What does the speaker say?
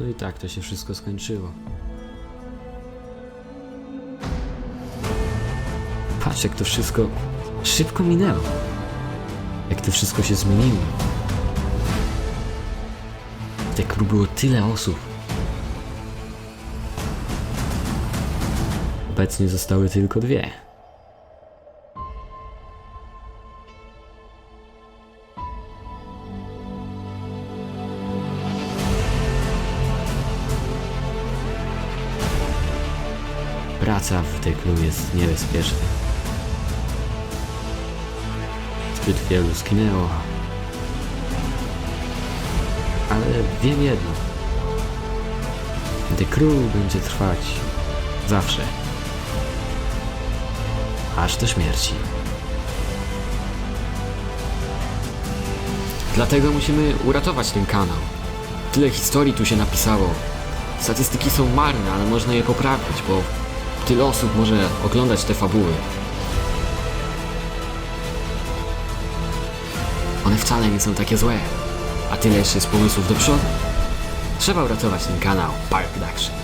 No i tak to się wszystko skończyło. Patrz, jak to wszystko szybko minęło. Jak to wszystko się zmieniło. W tej było tyle osób. Obecnie zostały tylko dwie. Praca w crew jest niebezpieczna. Zbyt wielu zginęło. Ale wiem jedno. The Crew będzie trwać zawsze. Aż do śmierci. Dlatego musimy uratować ten kanał. Tyle historii tu się napisało. Statystyki są marne, ale można je poprawić, bo tyle osób może oglądać te fabuły. One wcale nie są takie złe. A tyle jeszcze jest pomysłów do przodu. Trzeba uratować ten kanał Park Production.